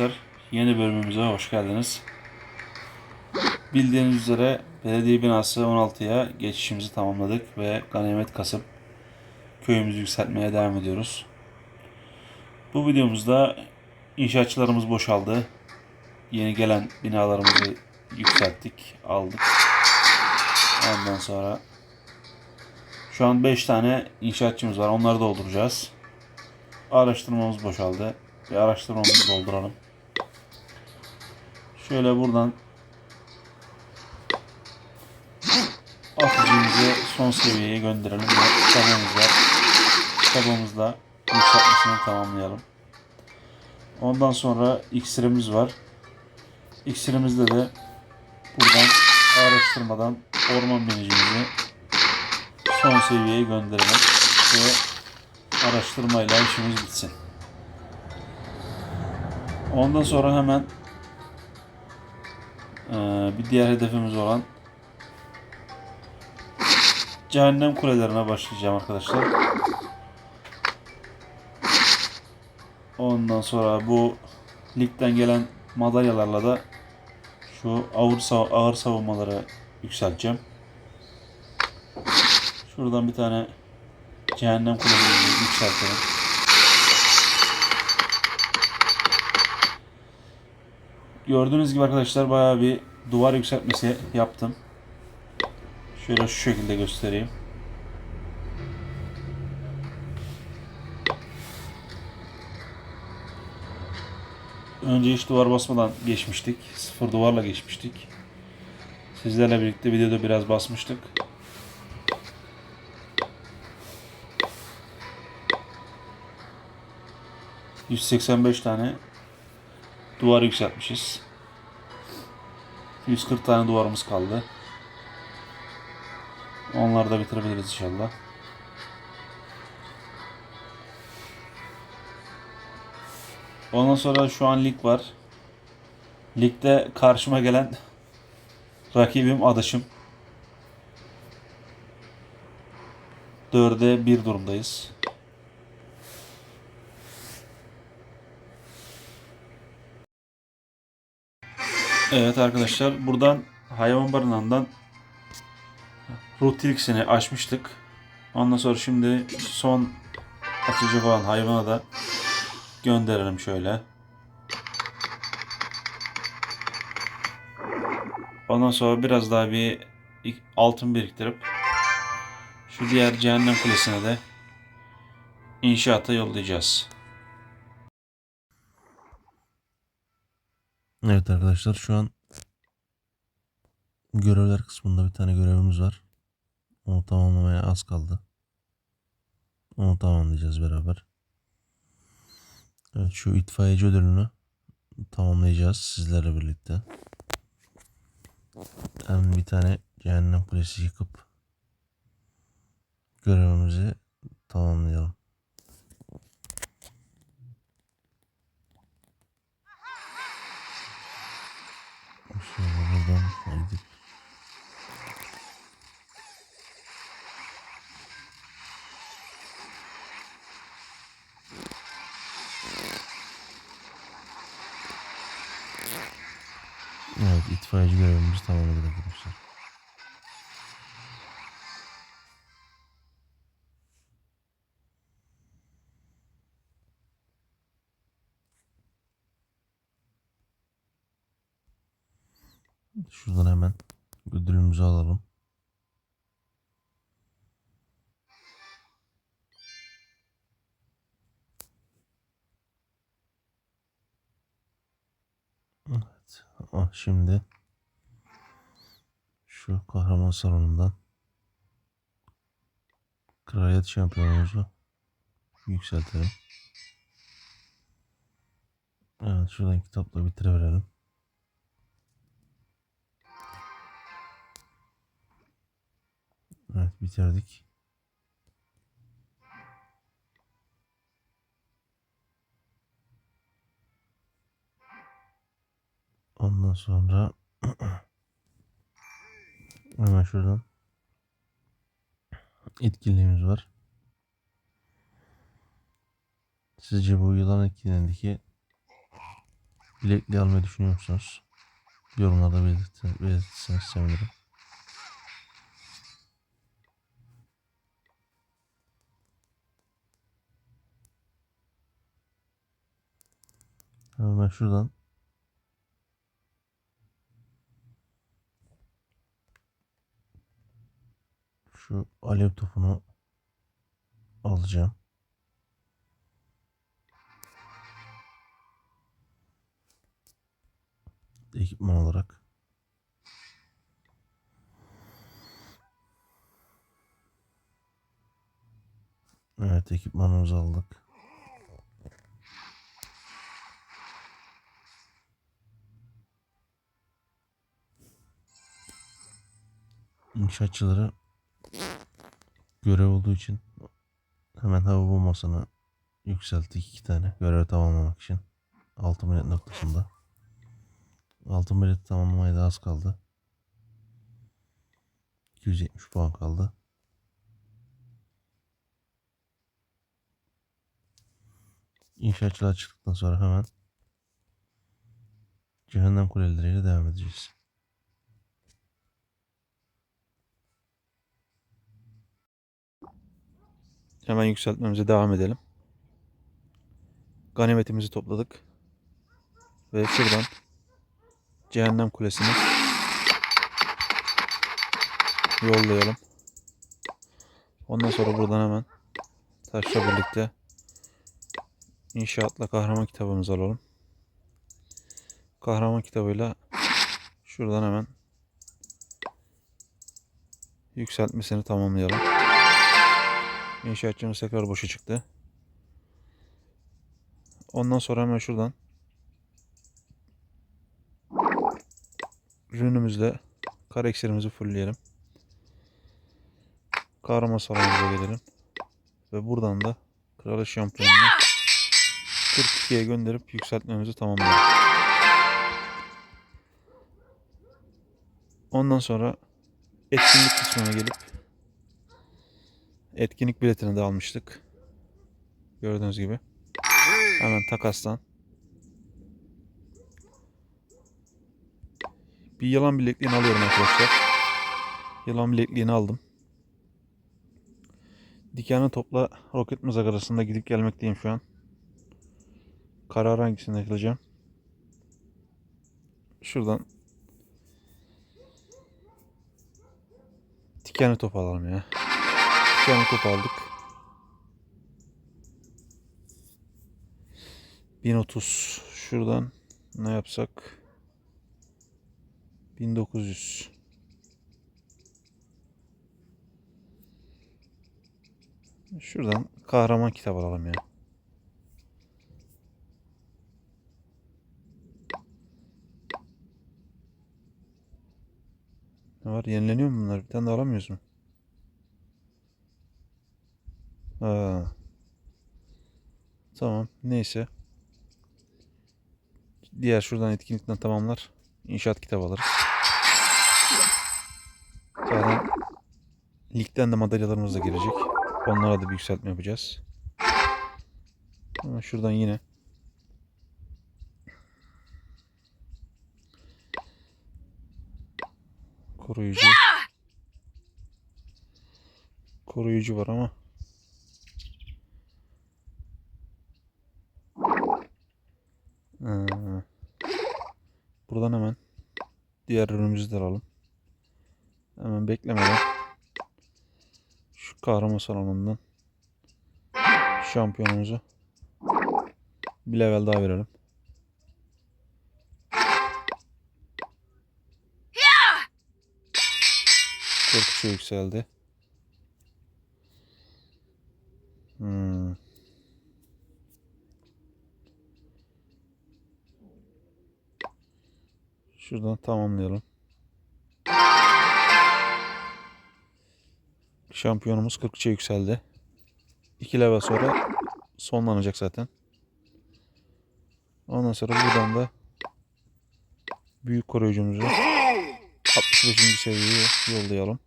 arkadaşlar. Yeni bölümümüze hoş geldiniz. Bildiğiniz üzere belediye binası 16'ya geçişimizi tamamladık ve ganimet kasıp köyümüzü yükseltmeye devam ediyoruz. Bu videomuzda inşaatçılarımız boşaldı. Yeni gelen binalarımızı yükselttik, aldık. Ondan sonra şu an 5 tane inşaatçımız var. Onları dolduracağız. Araştırmamız boşaldı. Bir araştırmamızı dolduralım. Şöyle buradan atıcımızı son seviyeye gönderelim ve tabamız var. Tabamızla yükseltmesini tamamlayalım. Ondan sonra iksirimiz var. İksirimizde de buradan araştırmadan orman binicimizi son seviyeye gönderelim ve araştırmayla işimiz bitsin. Ondan sonra hemen eee, bir diğer hedefimiz olan cehennem kulelerine başlayacağım arkadaşlar. Ondan sonra bu ligden gelen madalyalarla da şu ağır, sav- ağır savunmaları yükselteceğim. Şuradan bir tane cehennem kulesini yükseltelim. Gördüğünüz gibi arkadaşlar bayağı bir duvar yükseltmesi yaptım. Şöyle şu şekilde göstereyim. Önce hiç duvar basmadan geçmiştik. Sıfır duvarla geçmiştik. Sizlerle birlikte videoda biraz basmıştık. ...185 tane... ...duvar yükseltmişiz. 140 tane duvarımız kaldı. Onları da bitirebiliriz inşallah. Ondan sonra şu an lig var. Ligde karşıma gelen rakibim adaşım. Dörde bir durumdayız. Evet arkadaşlar buradan hayvan barınağından Rutilix'ini açmıştık. Ondan sonra şimdi son açacak olan hayvana da gönderelim şöyle. Ondan sonra biraz daha bir altın biriktirip şu diğer cehennem kulesine de inşaata yollayacağız. Evet arkadaşlar şu an görevler kısmında bir tane görevimiz var. Onu tamamlamaya az kaldı. Onu tamamlayacağız beraber. Evet şu itfaiyeci ödülünü tamamlayacağız sizlerle birlikte. Hem bir tane cehennem kulesi yıkıp görevimizi tamamlayalım. Buradan gidip Evet itfaiyeci görevimizi tamamladık arkadaşlar. Ödülümüzü alalım. Evet. Ah, şimdi şu kahraman salonundan kraliyet şampiyonumuzu yükseltelim. Evet şuradan kitapla bitireverelim. Evet bitirdik. Ondan sonra hemen şuradan etkinliğimiz var. Sizce bu yılan etkinliğindeki bilekliği almayı düşünüyor musunuz? Yorumlarda belirt- belirtirseniz sevinirim. Hemen şuradan şu alev topunu alacağım. Ekipman olarak. Evet ekipmanımızı aldık. İnşaatçıları görev olduğu için hemen hava bombasını yükselttik iki tane görevi tamamlamak için. Altı millet noktasında. Altın millet tamamlamaya da az kaldı. 270 puan kaldı. İnşaatçılar çıktıktan sonra hemen cehennem kuleleriyle devam edeceğiz. Hemen yükseltmemize devam edelim. Ganimetimizi topladık. Ve şuradan Cehennem Kulesi'ni yollayalım. Ondan sonra buradan hemen taşla birlikte inşaatla kahraman kitabımızı alalım. Kahraman kitabıyla şuradan hemen yükseltmesini tamamlayalım. İnşaatçımız tekrar boşa çıktı. Ondan sonra hemen şuradan rünümüzle kar iksirimizi fullleyelim. Kahraman salonumuza gelelim. Ve buradan da Kralı Şampiyonunu 42'ye gönderip yükseltmemizi tamamlayalım. Ondan sonra etkinlik kısmına gelip etkinlik biletini de almıştık. Gördüğünüz gibi. Hemen takastan. Bir yılan bilekliğini alıyorum arkadaşlar. Yılan bilekliğini aldım. Dikenli topla roket mızrak arasında gidip gelmekteyim şu an. Karar hangisini kılacağım. Şuradan dikenli top alalım ya. Dikenli top aldık. 1030 şuradan ne yapsak? 1900 şuradan kahraman kitap alalım ya. Ne var? Yenileniyor mu bunlar? Bir tane de alamıyoruz mu Aa. Tamam neyse Diğer şuradan etkinlikten tamamlar. İnşaat kitabı alırız. Zaten ligden de madalyalarımız da gelecek. Onlara da bir yükseltme yapacağız. Ama şuradan yine koruyucu koruyucu var ama Ee, buradan hemen diğer ürünümüzü de alalım. Hemen beklemeden şu kahraman salonundan şampiyonumuzu bir level daha verelim. Korkuça yükseldi. Hmm. Şuradan tamamlayalım. Şampiyonumuz 43'e yükseldi. 2 level sonra sonlanacak zaten. Ondan sonra buradan da büyük koruyucumuzu 65. seviyeye yollayalım.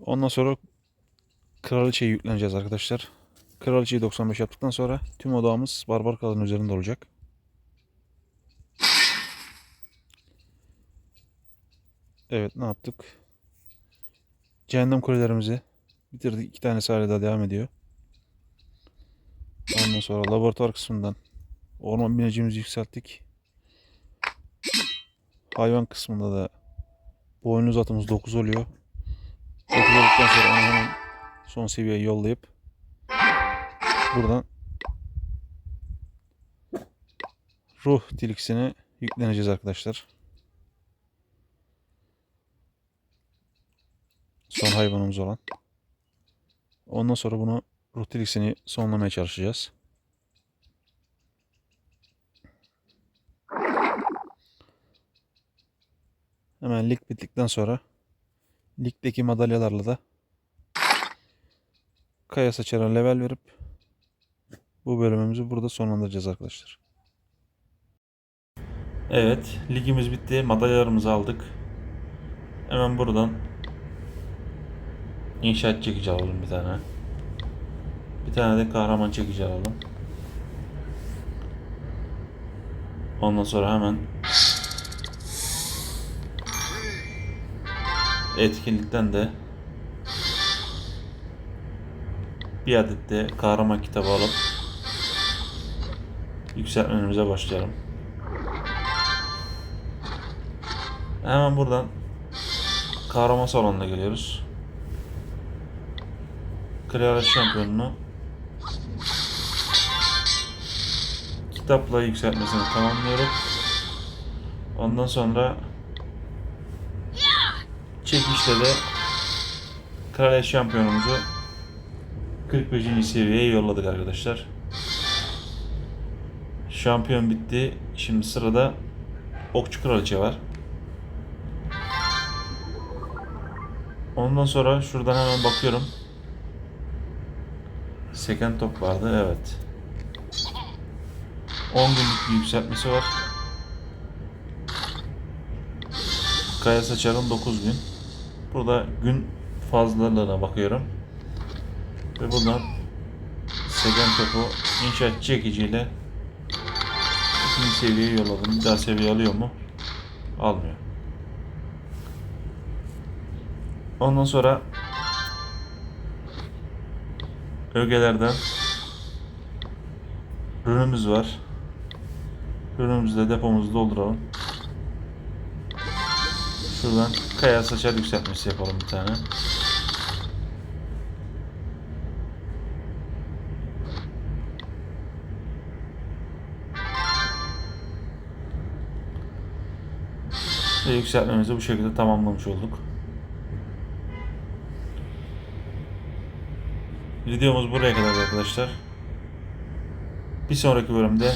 Ondan sonra kraliçeye yükleneceğiz arkadaşlar. Kraliçeyi 95 yaptıktan sonra tüm odağımız barbar kralın üzerinde olacak. Evet ne yaptık? Cehennem kulelerimizi bitirdik. İki tanesi hala daha devam ediyor. Ondan sonra laboratuvar kısmından orman binecimizi yükselttik. Hayvan kısmında da boynuz atımız 9 oluyor. 9 olduktan sonra onu hemen son seviyeye yollayıp buradan ruh tiliksine yükleneceğiz arkadaşlar. Son hayvanımız olan. Ondan sonra bunu ruh tiliksini sonlamaya çalışacağız. Hemen lig bittikten sonra ligdeki madalyalarla da Kaya Saçar'a level verip bu bölümümüzü burada sonlandıracağız arkadaşlar. Evet, ligimiz bitti. Madalyalarımızı aldık. Hemen buradan inşaat çekici alalım bir tane. Bir tane de kahraman çekici alalım. Ondan sonra hemen etkinlikten de bir adet de kahraman kitabı alıp yükseltmemize başlayalım. Hemen buradan kahraman salonuna geliyoruz. Kraliyet şampiyonunu kitapla yükseltmesini tamamlıyorum. Ondan sonra çekişte de kraliyet şampiyonumuzu 45. seviyeye yolladık arkadaşlar. Şampiyon bitti. Şimdi sırada Okçu Kraliçe var. Ondan sonra şuradan hemen bakıyorum. Seken top vardı. Evet. 10 günlük bir yükseltmesi var. Kaya Saçar'ın 9 gün. Burada gün fazlalığına bakıyorum. Ve buradan Segen topu inşaat çekiciyle ikinci seviyeye yolladım. Bir daha seviye alıyor mu? Almıyor. Ondan sonra ögelerden ürünümüz var. Ürünümüzü de depomuzu dolduralım. Şuradan kaya saçar yükseltmesi yapalım bir tane. Ve yükseltmemizi bu şekilde tamamlamış olduk. Videomuz buraya kadar arkadaşlar. Bir sonraki bölümde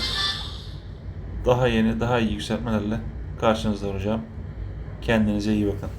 daha yeni, daha iyi yükseltmelerle karşınızda olacağım. Kendinize iyi bakın.